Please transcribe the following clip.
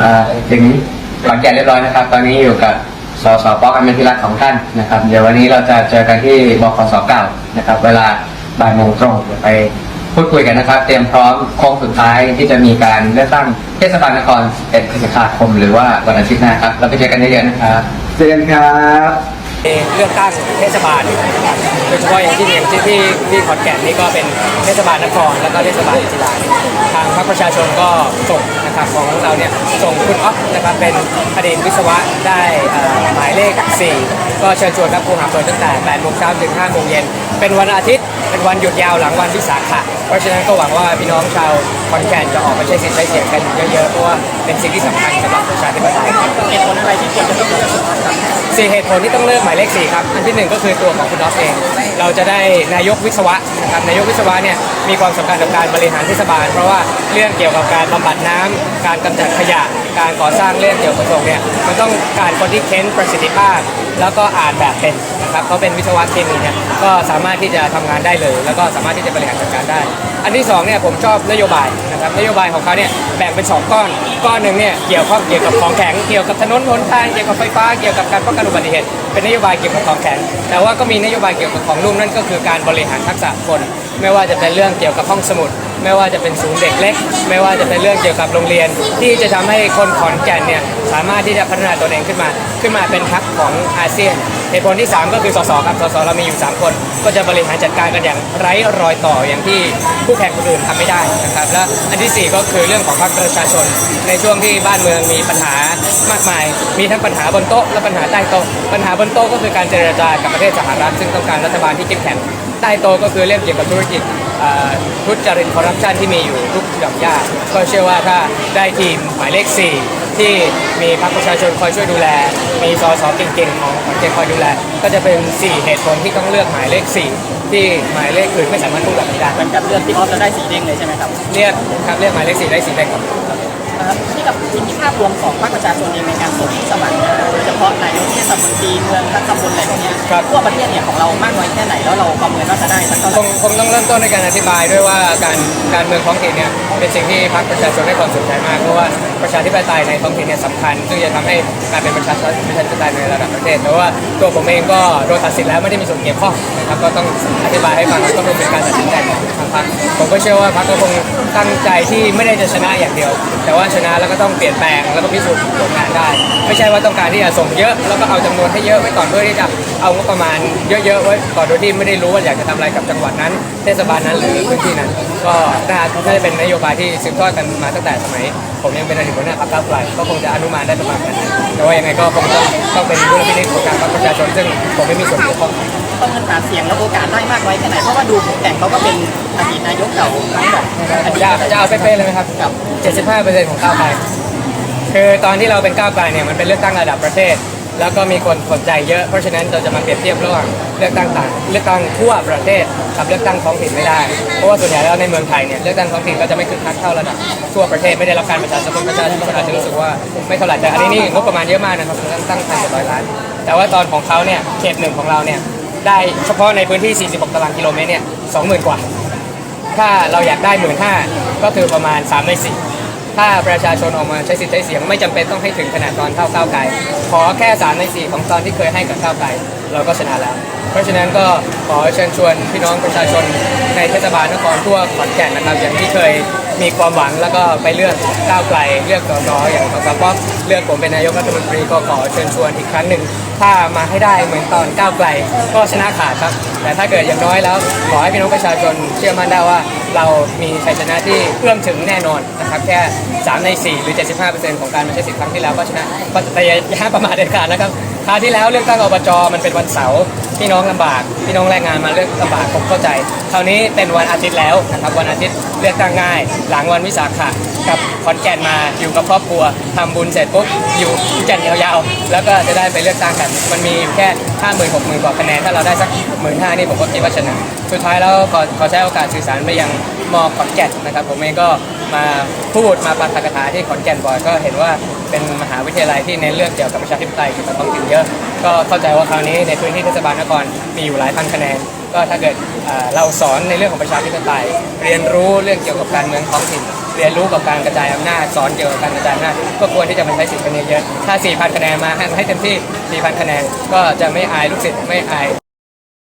มาถึงขอนแก่นเรียบร้อยนะครับ ตอนนี้อยู่กับสสปอกอันเป็นที่รักของท่านนะครับ เดี๋ยววันนี้เราจะเจอกันที่บขสเก้านะครับ เวลาบ่ายโมงตรงเดี๋ยวไปพูดคุยกันนะครับ เตรียมพร้อมโค้งสุดท้ายที่จะมีการเลือกตั้งเทศบาลนคร11พฤษภาคมหรือว่าวันอาทิตย์หน้าครับ เราไปเจอกันเยอะๆนะครับ เจอกันครับ เลือกตั้งเทศบาลโดยเฉพาะอย่างที่อย่างที่ที่ที่ขอนแก่นนี่ก็เป็นเทศบาลนครแล้วก็เทศบาลจิฬาทางพรรคประชาชนก็ส่งนะครับของเราเนี่ยส่งคุณอ๊อฟนะครับเป็นอดีตวิศวะได้หมายเลข 4 ก็เชิญชวนครับครูหาเปิดตั้งแต่8โมงเช้าถึง5โมงเย็นเป็นวันอาทิตย์เป็นวันหยุดยาวหลังวันวิสาขะเพราะฉะนั้นก็หวังว่าพี่น้องชาวขอนแก่นจะออกมาใช้สิทธิ์ใช้เสียงกันเยอะๆเพราะว่าเป็นสิ่งที่สำคัญสำหรับประชาธิปไตยเหตุผลอะไรที่ควรจะต้องเลือก สี่เหตุผลที่ต้องเลือกหมายเลขสี่ครับ อันที่หนึ่งก็คือตัวของคุณด๊อฟเอง เราจะได้นายกวิศวะนะครับนายกวิศวะเนี่ยมีความสำคัญกับการบริหารเทศบาล เพราะว่าเรื่องเกี่ยวกับการบำบัดน้ำการกำจัดขยะ การก่อสร้างเรื่องเกี่ยวกับขนส่งเนี่ยมันต้องการคนที่เค้นประสิทธิภาพ แล้วก็อ่านแบบเป็นนะครับเขาเป็นวิศวะเคมีเนี่ยก็สามารถที่จะทำงานได้เลย แล้วก็สามารถที่จะบริหารจัดการได้ อันที่สองเนี่ยผมชอบนโยบายนะครับนโยบายของเขาเนี่ยแบ่งเป็นสองก้อน ก้อนหนึ่งเนี่ยเกี่ยวข้องเกี่ยวกับของแข็งเกี่ยวกับถนนหนทางเกี่ยวกับไฟฟ้าเกี่ยวกับการป้องกันอุบัติเหตุเป็นนโยบายเกี่ยวกับของแข็งแต่ว่าก็มีนโยบายเกี่ยวกับของนุ่มนั่นก็คือการบริหารทักษะคน ไม่ว่าจะเป็นเรื่องเกี่ยวกับห้องสมุด ไม่ว่าจะเป็นศูนย์เด็กเล็ก ไม่ว่าจะเป็นเรื่องเกี่ยวกับโรงเรียน ที่จะทำให้คนขอนแก่นเนี่ยสามารถที่จะพัฒนาตัวเองขึ้นมา ขึ้นมาเป็นทัพของอาเซียนเหตุผลที่ 3 ก็คือสสครับสสเรามีอยู่ 3 คน ก็จะบริหารจัดการกันอย่างไร้รอยต่ออย่างที่คู่แข่งคนอื่นทำไม่ได้นะครับและอันที่ 4 ก็คือเรื่องของพรรคประชาชน ในช่วงที่บ้านเมืองมีปัญหามากมาย มีทั้งปัญหาบนโต๊ะและปัญหาใต้โต๊ะปัญหาบนโต๊ะก็คือการเจรจากับประเทศสหรัฐซึ่งต้องการรัฐบาลที่เข้มแข็ง ใต้โต๊ะก็คือเรื่องเกี่ยวกับธุรกิจเอ่อทุจริตคอร์รัปชันที่มีอยู่ทุกหย่อมย่าก็เชื่อว่าถ้าได้ทีมหมายเลข 4 ที่มีพรรคประชาชนคอยช่วยดูแล มีสสเก่งๆของขอนแก่นคอยดูแล ก็จะเป็น 4 เหตุผลที่ต้องเลือกหมายเลข 4 ที่หมายเลขอื่นไม่สามารถพูดแบบนี้ได้เหมือนกับเลือกพี่ออฟแล้วได้สีเด้งเลยใช่ไหมครับเรียกครับเรียกหมายเลข 4 ได้สีแดงครับเอ่อที่กับทีมที่ภาพ รวมของภาคประชาชนเองในการส่งผู้สมัครนะโดยเฉพาะนายกเทศมนตรีเมืองทั้งตำบลอะไรพวกเนี้ยครับ ทั่วประเทศเนี่ยของเรามากน้อยแค่ไหนแล้วเราประเมินว่าจะได้สักเท่าไหคร่งคงต้องเริ่มต้นในการอธิบายด้วยว่าการการเมืองท้องถิ่นเนี่ยเป็นสิ่งที่พรรคประชาชนให้ความสนใจมากเพราะว่าประชาธิปไตยในท้องถิ่นเนี่ยสำคัญ ซึ่งจะทำให้การเป็นประชาชนประชาธิปไตยในระดับประเทศแต่ว่าตัวผมเองก็โดนตัดสินแล้วไม่ได้มีส่วนเกี่ยวข้องนะครับก็ต้องอธิบายให้ฟังก็เป็นการตัดสินใจของทางพรรคผมก็เชื่อว่าพรรคก็คงตั้งใจที่ไม่ได้จะชนะอย่างเดียว แต่ว่าชนะแล้วก็ต้องเปลี่ยนแปลงแล้วก็พิสูจน์ผลงานได้ ไม่ใช่ว่าต้องการที่จะส่งเยอะแล้วก็เอาจำนวนให้เยอะไว้ก่อนเพื่อที่จะเอางบประมาณเยอะๆไว้ก่อนโดยที่ไม่ได้รู้ว่าอยากจะทำอะไรกับจังหวัดนั้น เทศบาลนั้นหรือพื้นที่นั้น ก็น่าน่าจะเป็นนโยบายที่สืบทอดกันมาตั้งแต่สมัยผมยังเป็นอดีตหัวหน้าพรรคก้าวไกลก็คงจะอนุมานได้ประมาณนั้นแต่ว่ายังไงก็คงต้องต้องเป็นดุลพินิจของการพรรคประชาชนซึ่งผมไม่มีส่วนเกี่ยวข้องประเมินหาเสียงแล้วโอกาสได้มากน้อยแค่ไหนเพราะว่าดูแต่งเขาก็เป็นอดีตนายกเก่าทั้งแบบอดีตจะจะเอาเป๊ะๆเลยไหมครับกับ 75%ของก้าวไกล คือตอนที่เราเป็นก้าวไกลเนี่ยมันเป็นเลือกตั้งระดับประเทศ แล้วก็มีคนสนใจเยอะเพราะฉะนั้นเราจะมาเปรียบเทียบระหว่างเลือกตั้งต่างเลือกตั้งทั่วประเทศกับเลือกตั้งท้องถิ่นไม่ได้เพราะว่าส่วนใหญ่แล้วในเมืองไทยเนี่ยเลือกตั้งท้องถิ่นก็จะไม่คึกคักเท่าระดับทั่วประเทศไม่ได้รับการประชาสัมพันธ์ประชาชนอาจจะรู้สึกว่าไม่เท่าไหร่แต่อันนี้นี่งบประมาณเยอะมากนะครับเลือกตั้งพันเจ็ดร้อยล้าน แต่ว่าตอนของเขาเนี่ยเขตหนึ่งของเราเนี่ยได้เฉพาะในพื้นที่ 46 ตารางกิโลเมตรเนี่ย20,000 กว่า ถ้าเราอยากได้หมื่นห้าก็คือประมาณ 3 ในสี่ ถ้าประชาชนออกมาใช้สิทธิ์ใช้เสียงไม่จำเป็นต้องให้ถึงขนาดตอนเท่าก้าวไกลขอแค่3ใน4ของตอนที่เคยให้กับก้าวไกลเราก็ชนะแล้ว เพราะฉะนั้นก็ขอเชิญชวนพี่น้องประชาชนในเทศบาลนครทั่วขอนแก่นนะครับอย่างที่เคยมีความหวังแล้วก็ไปเลือกก้าวไกลเลือกสสอย่างสสป๊อกเลือกผมเป็นนายกรัฐมนตรีก็ขอเชิญชวนอีกครั้งหนึ่งถ้ามาให้ได้เหมือนตอนก้าวไกลก็ชนะขาดครับ แต่ถ้าเกิดอย่างน้อยแล้วขอให้พี่น้องประชาชนเชื่อมั่นได้ว่า เรามีชัยชนะที่เอื้อมถึงแน่นอนนะครับแค่ 3 ใน 4 หรือ 75%ของการมาใช้สิทธิ์ครั้งที่แล้วก็ชนะก็แต่อย่ายประมาทเด็ดขาดนะครับ คราวที่แล้วเลือกตั้งอบจมันเป็นวันเสาร์พี่น้องลำบากพี่น้องแรงงานมาเลือกลำบากผมเข้าใจ คราวนี้เป็นวันอาทิตย์แล้วนะครับวันอาทิตย์เลือกตั้งง่าย หลังวันวิสาขะกับขอนแก่นมาอยู่กับครอบครัวทำบุญเสร็จปุ๊บอยู่จันทร์ยาวๆ แล้วก็จะได้ไปเลือกตั้งกัน มันมีอยู่แค่5 0 0 0 0 6 0 0 0กว่าคะแนนถ้าเราได้สักหมื่นห้านี่ผมก็คิดว่าชนะสุดท้ายแล้วขอขอใช้โอกาสสื่อสารไปยังมขอนแก่นนะครับผมเองก็ มาพูดมาปาฐกถาที่ขอนแก่นบ่อยก็เห็นว่าเป็นมหาวิทยาลัยที่เน้นเรื่องเกี่ยวกับประชาธิปไตยเกี่ยวกับท้องถิ่นเยอะ ก็เข้าใจว่าคราวนี้ในพื้นที่เทศบาลนครมีอยู่หลายพันคะแนน ก็ถ้าเกิดเราสอนในเรื่องของประชาธิปไตย เรียนรู้เรื่องเกี่ยวกับการเมืองท้องถิ่น เรียนรู้กับการกระจายอำนาจสอนเกี่ยวกับการกระจายอำนาจก็ควรที่จะมาใช้สิทธิ์กันนเยอะถ้า4,000คะแนนมาให้ให้เต็มที่4,000คะแนนก็จะไม่อายลูกศิษย์ไม่อาย